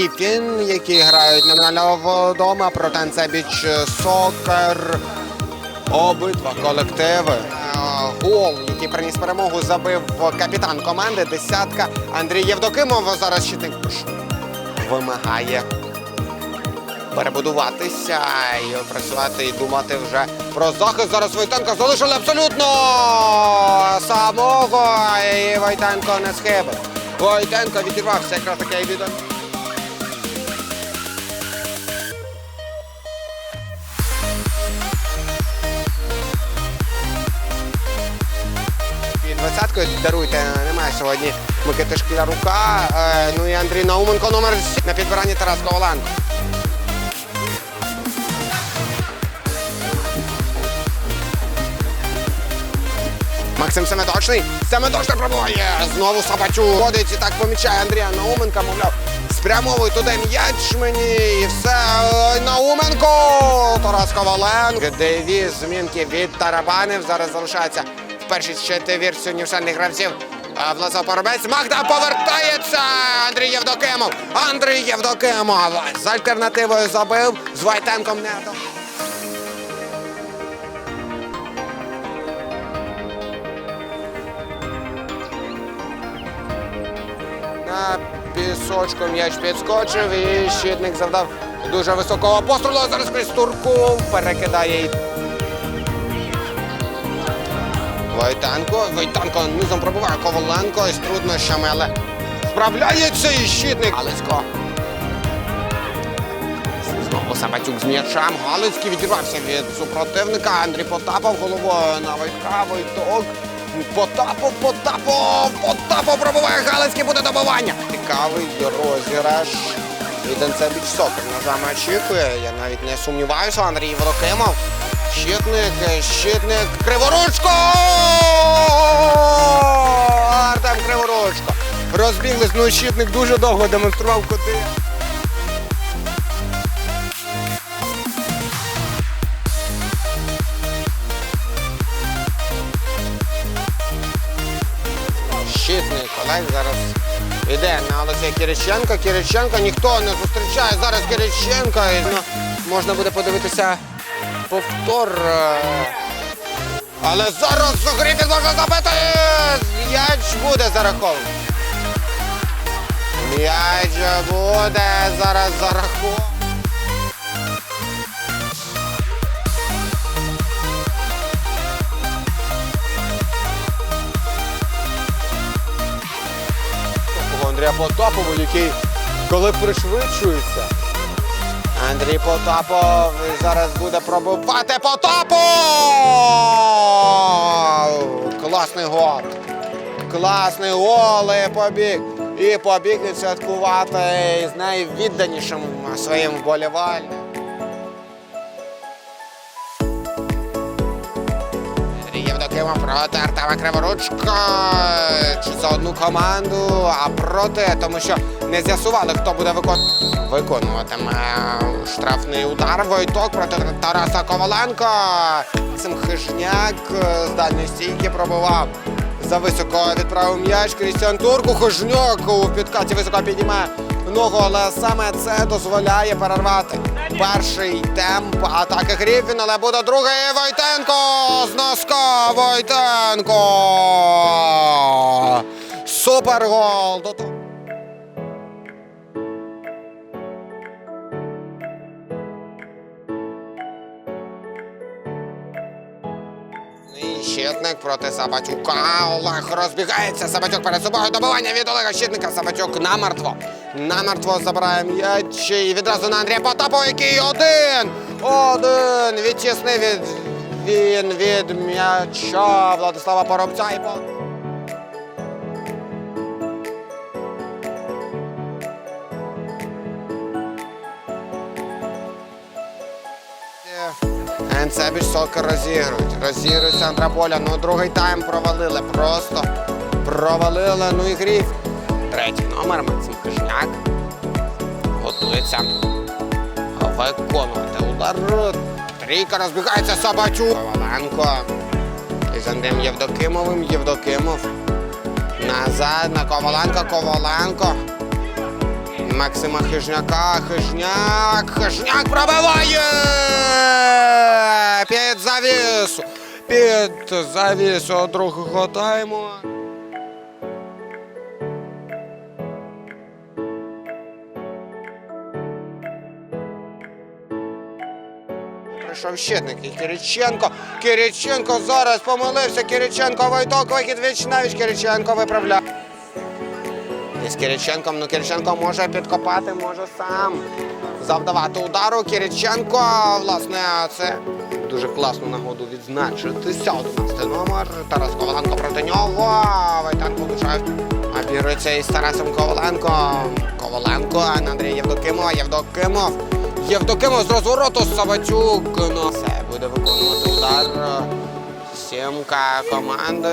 Гріфін, які грають номінально вдома, Протенцебіч Сокер. Обидва колективи. Е, Гол, який приніс перемогу, забив капітан команди. Десятка Андрій Євдокимов. Зараз щитник вимагає перебудуватися і працювати і думати вже про захист. Зараз Войтенко залишили абсолютно самого. І Войтенко не схибив. Войтенко відірвався якраз таке відео. Двадцяткою даруйте, немає сьогодні Микити Шклярука. Е, ну і Андрій Науменко номер на підбиранні Тарас Коваленко. Максим Семеточний. Семеточний пробуває. Знову Сабачу. Ходить і так помічає Андрія Науменка, мовляв. Спрямовуй туди м'яч мені і все. Науменко! Тарас Коваленко. Дві змінки від Тарабанів. Зараз залишається в першій четвірці універсальних гравців. А Власов Поробець. Магда повертається. Андрій Євдокимов. Андрій Євдокимов. З альтернативою забив. З Вайтенком не. На пісочку м'яч підскочив і щитник завдав дуже високого пострілу. Зараз крізь турку перекидає. Войтенко. Войтенко низом пробиває Коваленко із труднощами, але справляється і щитник. Галицько. Знову Сабатюк з м'ячем. Галицький відірвався від супротивника. Андрій Потапов головою на Войтка. Войток. Потапов, Потапов, Потапов пробиває Галицький, буде добивання. Цікавий розіграш. І Денцебіч Сокер ножами очікує. Я навіть не сумніваюся. Андрій Волокимов. Щитник, щитник, Криворучко! Артем Криворучко. Розбіглись, ну щитник дуже довго демонстрував куди. Щитник Олег зараз йде на Олексія Кириченка. Кириченка ніхто не зустрічає. Зараз Кириченка. Ну, можна буде подивитися повтор. е. Але зараз Грифін можна забити! М'яч буде зарахований. М'яч буде зараз зарахований. Андрія Потапова, який коли пришвидшується. Андрій Потапов зараз буде пробувати Потапов! Класний гол. Класний гол і побіг. І побіг відсвяткувати з найвідданішим своїм вболівальникам. Андрій проти Артема Криворучка. Чи за одну команду, а проти, тому що не з'ясували, хто буде викон... виконуватиме штрафний удар. Войток проти Тараса Коваленка. Цим Хижняк з дальньої стійки пробував. За високо відправив м'яч Крістіан Турку. Хижняк у підкаті високо піднімає ногу, але саме це дозволяє перервати перший темп атаки Гріфін, але буде другий Войтенко з носка Войтенко. Супергол. Щитник проти Сабатюка. Олег розбігається. Сабатюк перед собою. Добування від Олега Щитника. Сабатюк намертво. Намертво забирає м'яч. І відразу на Андрія Потапу, який один. Один. Відтіснив від він від м'яча Владислава Поробця. І по... Енцебіч Сокер розігрують. З центра поля. Ну, другий тайм провалили. Просто провалили. Ну і гріф. Третій номер Максим Хижняк. Готується виконувати удар. Трійка розбігається Сабатюк. Коваленко. З Андрієм Євдокимовим. Євдокимов. Назад на Коваленко. Коваленко. Максима Хижняка. Хижняк. Хижняк пробиває! Під завісу. Під завісу другого тайму. Прийшов щитник і Кириченко. Кириченко зараз помилився. Кириченко Войток, вихід віч навіч Кириченко виправляє. І з Кириченком, ну Кириченко може підкопати, може сам завдавати удару. Кириченко, власне, це дуже класну нагоду відзначитися. 11 номер. Тарас Коваленко проти нього. Войтенко влучає. Обірується із Тарасом Коваленком. Коваленко, Андрій Євдокимова. Євдокимов. Євдокимов з розвороту Саватюк. Ну, це буде виконувати удар. Сімка команди.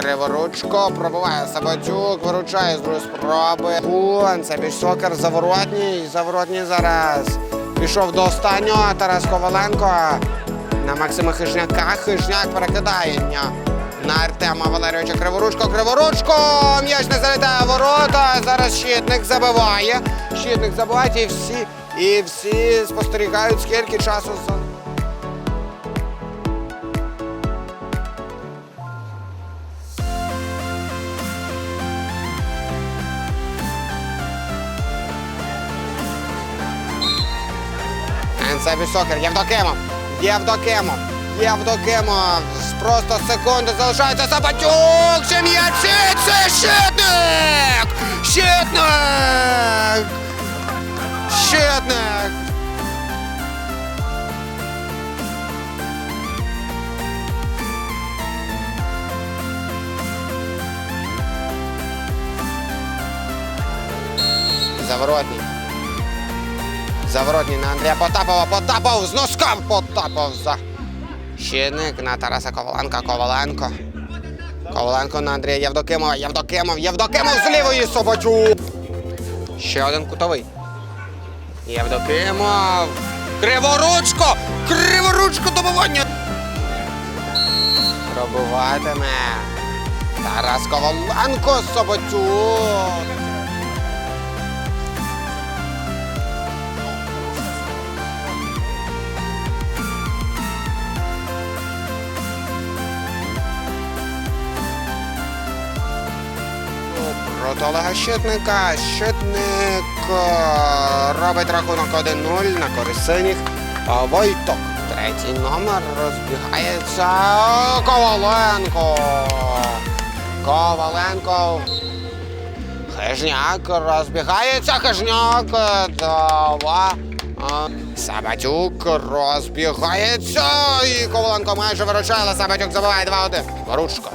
Криворучко. Пробиває Сабатюк. Виручає з другої спроби. Бун. Це більш сокер. Заворотній. Заворотній зараз. Пішов до останнього. Тарас Коваленко. На Максима Хижняка. Хижняк перекидає на- на Артема Валерійовича Криворучко. Криворучко! М'яч не залітає ворота. Зараз щитник забиває. Щитник забиває і всі, і всі спостерігають, скільки часу Це Сокер. Євдокимов. Євдокимов. Євдокимов. Просто секунди залишається Сабатюк. М'ячі. Це щитник! Щитник! Щитник! Заворотний. Заворотній на Андрія Потапова. Потапов з носка Потапов за. Щитник на Тараса Коваленка. Коваленко. Коваленко на Андрія Євдокимова. Євдокимов. Євдокимов з лівої Собачук. Ще один кутовий. Євдокимов. Криворучко! Криворучко добування. Пробиватиме. Тарас Коваленко Собачук. Проти Олега Щитника. Щитник е, робить рахунок 1-0 на користь синіх. Войток. Третій номер розбігається. Коваленко. Коваленко. Хижняк розбігається. Хижняк. Два. Е, Сабатюк розбігається. І Коваленко майже виручає, але Сабатюк забиває 2-1. Воручко.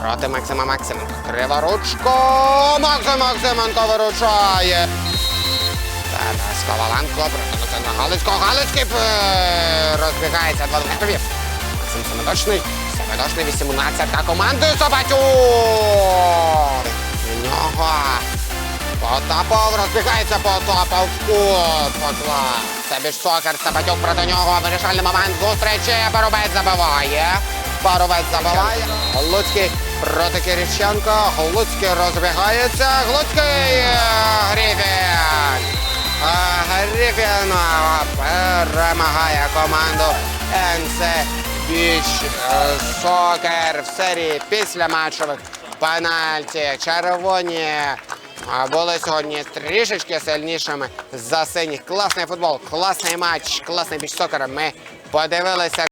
Проти Максима Максименко. Криворучко. Максим Максименко виручає. Тарас Коваленко проти Олександра Галицького. Галицький розбігається. Два метрові. Максим Семедочний. Семедочний 18-та командою Собатюк. У нього. Потапов розбігається Потапов. Кут. Поклад. Це більш сокер. Сабатюк проти нього. Вирішальний момент зустрічі. Парубець забиває. Парубець забиває. Глуцький проти Кириченка. Глуцький розбігається. Глуцький Грифін. Е, Грифін е, перемагає команду НС Біч Сокер в серії після матчових пенальті. Червоні були сьогодні трішечки сильнішими за синіх. Класний футбол, класний матч, класний біч сокера. Ми подивилися